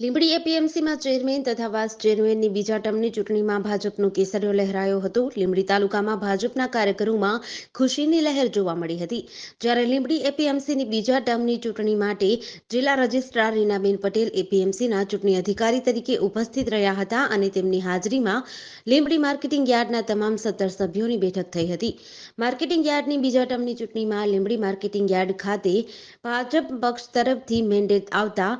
લીંબડી એપીએમસીમાં ચેરમેન તથા વાઇસ ચેરમેનની બીજા ટર્મની ચૂંટણીમાં ભાજપનો કેસરિયો લહેરાયો હતો. લીંબડી તાલુકામાં ભાજપના કાર્યકરોમાં ખુશીની લહેર જોવા મળી હતી. જ્યારે લીંબડી એપીએમસીની બીજા ટર્મની ચૂંટણી માટે જિલ્લા રજિસ્ટ્રાર રીનાબેન પટેલ એપીએમસીના ચૂંટણી અધિકારી તરીકે ઉપસ્થિત રહ્યા હતા અને તેમની હાજરીમાં લીંબડી માર્કેટિંગ યાર્ડના તમામ સત્તર સભ્યોની બેઠક થઈ હતી. માર્કેટિંગ યાર્ડની બીજા ટર્મની ચૂંટણીમાં લીંબડી માર્કેટિંગ યાર્ડ ખાતે ભાજપ પક્ષ તરફથી મેન્ડેટ આવતા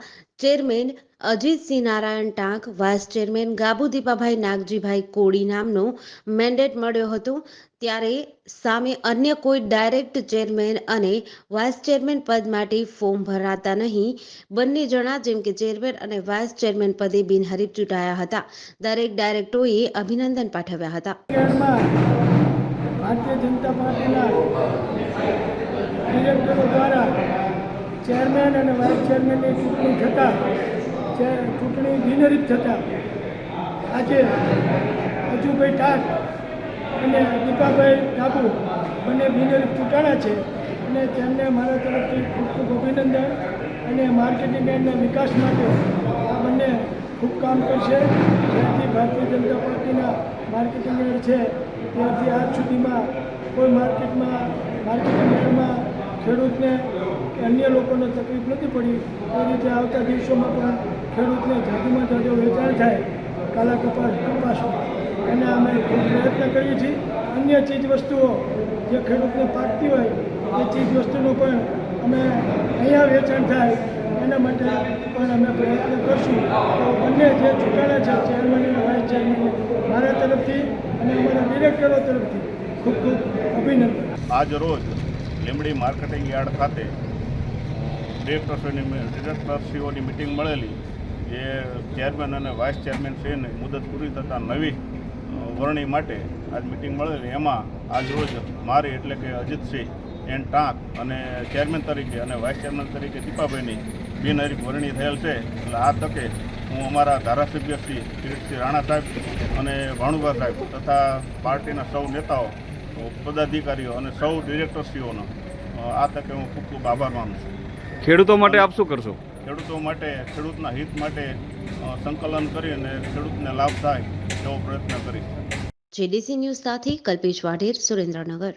chairman Ajitsinh Narayan Tank, vice chairman Gabu Dipabhai Nagjibhai Kodi નામનો મેન્ડેટ મળ્યો હતો. ત્યારે સામે અન્ય કોઈ ડાયરેક્ટ ચેરમેન અને વાઇસ ચેરમેન પદ માટે ફોર્મ ભરાતા નહીં. બંને જણા જેમ કે ચેરમેન અને વાઇસ ચેરમેન પદે બિનહરીફ ચૂંટાયા હતા. દરેક ડાયરેક્ટોએ અભિનંદન પાઠવ્યા હતા. ભારતીય જનતા પાર્ટીના ચેરમેન અને વાઇસ ચેરમેનની ચૂંટણી થતાં ચૂંટણી બિનહરીફ થતાં આજે અજુભાઈ ટાટ અને દીપાભાઈ ટાબુ બંને બિનહરીફ ચૂંટાણા છે અને તેમને મારા તરફથી ખૂબ ખૂબ અભિનંદન અને માર્કેટિંગ એન્ડના વિકાસ માટે આ બંને ખૂબ કામ કરશે. જ્યારથી ભારતીય જનતા પાર્ટીના માર્કેટિંગ એડ છે ત્યારથી આજ સુધીમાં કોઈ માર્કેટમાં, માર્કેટિંગ એડમાં ખેડૂતને અન્ય લોકોને તકલીફ નથી પડી. એ રીતે આવતા દિવસોમાં પણ ખેડૂતને જાતિમાં જાજો વેચાણ થાય, કાલા કપાસ કપાસમાં એને અમે ખૂબ પ્રયત્ન કરીએ છીએ. અન્ય ચીજ વસ્તુઓ જે ખેડૂતને પાકતી હોય, એ ચીજ વસ્તુનું પણ અમે અહીંયા વેચાણ થાય. એના માટે પણ અમે પ્રયત્ન કરશું. તો બંને જે ચૂંટાણા છે, ચેરમેન અને વાઇસ ચેરમેન મારા તરફથી અને અમારા ડિરેક્ટરો તરફથી ખૂબ ખૂબ અભિનંદન. આજ રોજ લીમડી માર્કેટિંગ યાર્ડ ખાતે ડિરેક્ટરશ્રીની ડિરેક્ટરશ્રીઓની મિટિંગ મળેલી. એ ચેરમેન અને વાઇસ ચેરમેન શ્રીને મુદત પૂરી થતાં નવી વરણી માટે આજ મિટિંગ મળેલી. એમાં આજ રોજ મારી એટલે કે અજીતસિંહ, એન ટાંક અને ચેરમેન તરીકે અને વાઇસ ચેરમેન તરીકે દીપાભાઈની બિનહરીફ વરણી થયેલ છે. એટલે આ તકે હું અમારા ધારાસભ્ય શ્રી કિરીટસિંહ રાણા સાહેબ અને ભાણુભા સાહેબ તથા પાર્ટીના સૌ નેતાઓ પદાધિકારીઓ અને સૌ ડિરેક્ટરશ્રીઓનો આ તકે હું ખૂબ ખૂબ આભાર માનું છું. ખેડૂતો માટે આપ શું કરશો? ખેડૂતો માટે ખેડૂતના હિત માટે સંકલન કરી અને ખેડૂતને લાભ થાય એવો પ્રયત્ન કરીશ. જેડીસી ન્યૂઝ સાથે કલ્પેશ વાઢેર સુરેન્દ્રનગર.